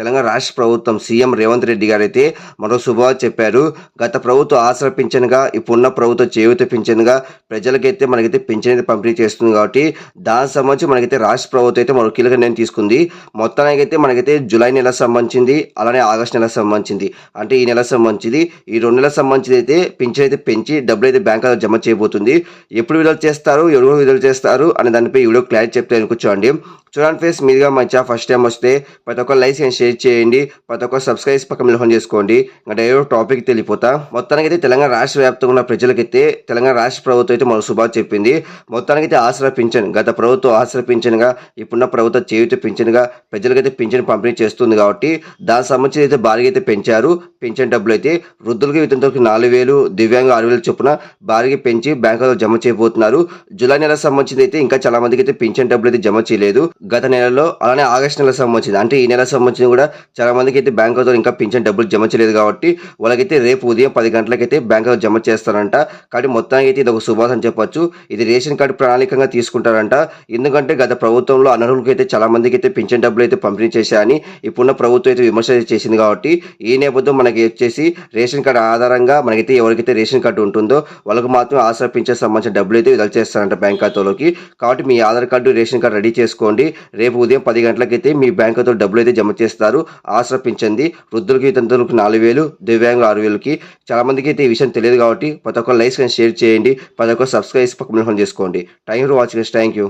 తెలంగాణ రాష్ట్ర ప్రభుత్వం సీఎం రేవంత్ రెడ్డి గారు అయితే మరో శుభవార్త చెప్పారు. గత ప్రభుత్వం ఆసరా పింఛన్గా ఇప్పుడున్న ప్రభుత్వం చేయూత పింఛన్గా ప్రజలకైతే మనకైతే పింఛన్ అయితే పంపిణీ చేస్తుంది కాబట్టి దానికి సంబంధించి మనకైతే రాష్ట్ర ప్రభుత్వం అయితే మరో కీలక నిర్ణయం తీసుకుంది. మొత్తానికి అయితే మనకైతే జూలై నెల సంబంధించింది అలానే ఆగస్ట్ నెల సంబంధించింది. అంటే ఈ నెల సంబంధించింది ఈ రెండు నెలల సంబంధించి అయితే పింఛన్ అయితే పెంచి డబ్బులు అయితే బ్యాంకులో జమ చేయబోతుంది. ఎప్పుడు విడుదల చేస్తారు ఎవరు విడుదల చేస్తారు అనే దానిపై వీడియో క్లారిటీ చెప్తే అనుకోండి చూడండి ఫేస్ మీదుగా మంచిగా ఫస్ట్ టైం వస్తే ప్రతి ఒక్క లైక్ అండ్ షేర్ చేయండి ప్రతి ఒక్క సబ్స్క్రైబ్ పక్కన మిలహం చేసుకోండి. ఇంకా టాపిక్ తెలిపోతా మొత్తానికి అయితే తెలంగాణ రాష్ట్ర వ్యాప్తంగా ఉన్న ప్రజలకైతే తెలంగాణ రాష్ట్ర ప్రభుత్వం అయితే మరో శుభాలు చెప్పింది. మొత్తానికి అయితే ఆసరా పింఛన్ గత ప్రభుత్వం ఆసరా పింఛన్గా ఇప్పుడున్న ప్రభుత్వం చేయుత పింఛన్గా ప్రజలకైతే పింఛన్ పంపిణీ చేస్తుంది కాబట్టి దానికి సంబంధించి అయితే భారీగా అయితే పెంచారు. పింఛన్ డబ్బులు అయితే వృద్ధులకి వితంతులకి నాలుగు వేలు దివ్యాంగ ఆరు వేలు చొప్పున భారీగా పెంచి బ్యాంకులో జమ చేయబోతున్నారు. జూలై నెల సంబంధించి అయితే ఇంకా చాలా మందికి అయితే పింఛన్ డబ్బులు అయితే జమ చేయలేదు. గత నెలలో అలానే ఆగస్ట్ నెల సంబంధించింది. అంటే ఈ నెల సంబంధించి కూడా చాలా మందికి అయితే బ్యాంకులో ఇంకా పింఛన్ డబ్బులు జమ చేయలేదు కాబట్టి వాళ్ళకైతే రేపు ఉదయం పది గంటలకైతే బ్యాంకులో జమ చేస్తారంట. కాబట్టి మొత్తానికి అయితే ఇది ఒక శుభాస్ అని చెప్పొచ్చు. ఇది రేషన్ కార్డు ప్రణాళికంగా తీసుకుంటారంట. ఎందుకంటే గత ప్రభుత్వంలో అనర్హులకు అయితే చాలా మందికి అయితే పింఛన్ డబ్బులు అయితే పంపిణీ చేశాయని ఇప్పుడున్న ప్రభుత్వం అయితే విమర్శ చేసింది కాబట్టి ఈ నేపథ్యం మనకి వచ్చేసి రేషన్ కార్డు ఆధారంగా మనకైతే ఎవరికైతే రేషన్ కార్డు ఉంటుందో వాళ్ళకి మాత్రం ఆసరా పింఛన్ సంబంధించిన డబ్బులు అయితే విడుదల చేస్తారంట బ్యాంక్ ఖాతాలోకి. కాబట్టి మీ Aadhaar card ration card ready చేసుకోండి. రేపు ఉదయం పది గంటలకైతే మీ బ్యాంక్ ఖాతాలో డబ్బులు అయితే జమ చేస్తారు. ఆసరా పింఛన్ది వృద్ధులకి తంతులకు నాలుగు వేలు దివ్యాంగులు ఆరు వేలకి. చాలా మందికి అయితే ఈ విషయం తెలియదు కాబట్టి ప్రతి ఒక్క లైక్స్ కానీ షేర్ చేయండి. ప్రతి ఒక్క సబ్స్క్రైబ్ పక్కన చేసుకోండి. Thank you for watching thank you.